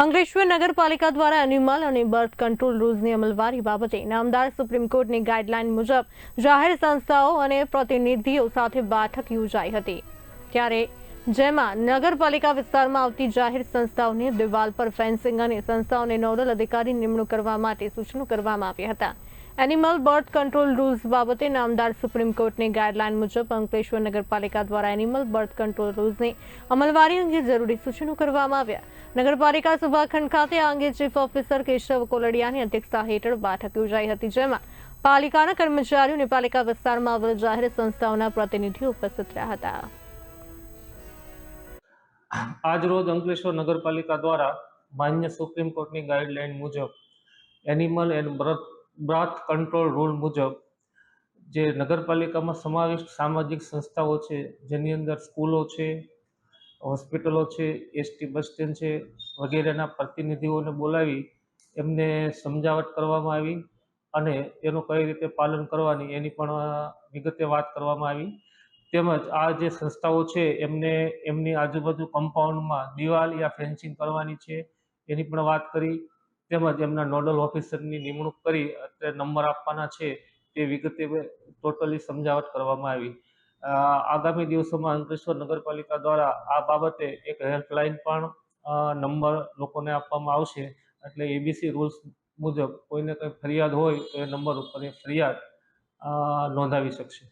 અંકલેશ્વર નગરપાલિકા દ્વારા એનિમલ અને બર્થ કંટ્રોલ રૂલ્સની અમલવારી બાબતે નામદાર સુપ્રીમ કોર્ટની ગાઈડલાઈન મુજબ જાહેર સંસ્થાઓ અને પ્રતિનિધિઓ સાથે બેઠક યોજાઈ હતી. ત્યારે જેમાં નગરપાલિકા વિસ્તારમાં આવતી જાહેર સંસ્થાઓની દિવાલ પર ફેન્સિંગ અને સંસ્થાઓને નોડલ અધિકારી નિમણૂક કરવા માટે સૂચનો કરવામાં આવ્યા હતા. એનિમલ બર્થ કંટ્રોલ રૂલ્સ બાબતે નામદાર સુપ્રીમ કોર્ટની ગાઈડલાઈન મુજબ અંકલેશ્વર નગરપાલિકા દ્વારા એનિમલ બર્થ કંટ્રોલ રૂલ્સની અમલવારી અંગે જરૂરી સૂચનો કરવામાં આવ્યા. નગરપાલિકા સભાખંડ ખાતે આ અંગે ચીફ ઓફિસર કેશવ કોલડિયાની અધ્યક્ષતા હેઠળ બેઠક યોજાઈ હતી, જેમાં પાલિકાના કર્મચારીઓ અને પાલિકા વિસ્તારમાં આવેલ જાહેર સંસ્થાઓના પ્રતિનિધિઓ ઉપસ્થિત રહ્યા હતા. આજ રોજ અંકલેશ્વર નગરપાલિકા દ્વારા માન્ય સુપ્રીમ કોર્ટની ગાઈડલાઈન મુજબ એનિમલ એન્ડ બર્થ બ્રાથ કંટ્રોલ રૂલ મુજબ જે નગરપાલિકામાં સમાવિષ્ટ સામાજિક સંસ્થાઓ છે, જેની અંદર સ્કૂલો છે, હોસ્પિટલો છે, એસટી બસ સ્ટેન્ડ છે વગેરેના પ્રતિનિધિઓને બોલાવી એમને સમજાવટ કરવામાં આવી અને એનું કઈ રીતે પાલન કરવાની એની પણ વિગતે વાત કરવામાં આવી. તેમજ આ જે સંસ્થાઓ છે, એમને, એમની આજુબાજુ કમ્પાઉન્ડમાં દિવાલ યા ફેન્સિંગ કરવાની છે એની પણ વાત કરી. તેમજ એમના નોડલ ઓફિસરની નિમણૂક કરી અત્યારે નંબર આપવાના છે તે વિગતે ટોટલી સમજાવટ કરવામાં આવી. આગામી દિવસોમાં અંકલેશ્વર નગરપાલિકા દ્વારા આ બાબતે એક હેલ્પલાઇન પણ નંબર લોકોને આપવામાં આવશે. એટલે એબીસી રૂલ્સ મુજબ કોઈને કંઈ ફરિયાદ હોય તો એ નંબર ઉપર એ ફરિયાદ નોંધાવી શકશે.